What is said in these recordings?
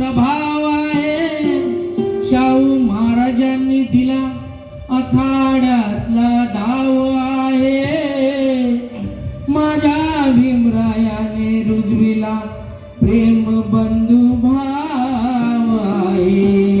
प्रभाव आहे. शाहू महाराजांनी दिला अखाड्यातला धाव आहे. माझ्या भीमरायाने रुजविला प्रेम बंधू भाव आहे.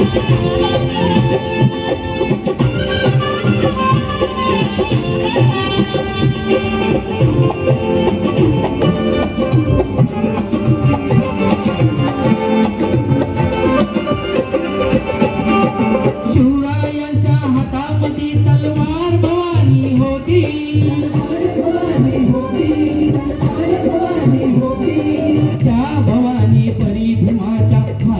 Thank you.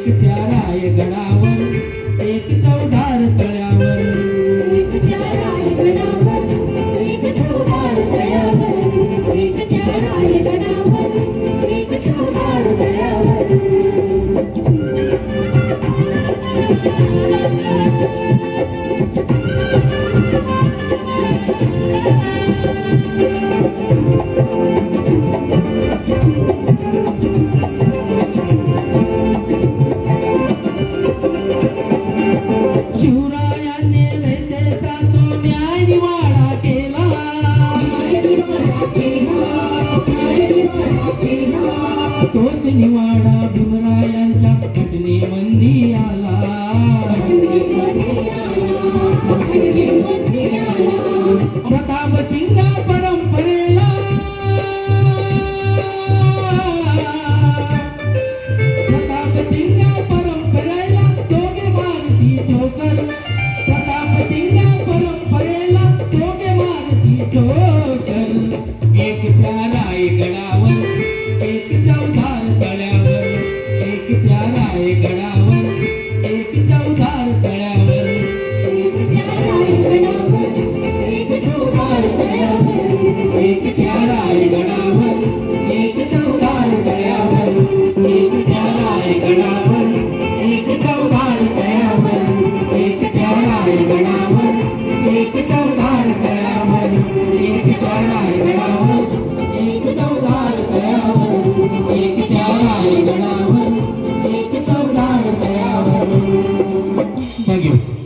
एक चाराय गडावर एक चौधार तळ्यावर. एक चाराय गडावर एक चाराय गडावर Amém.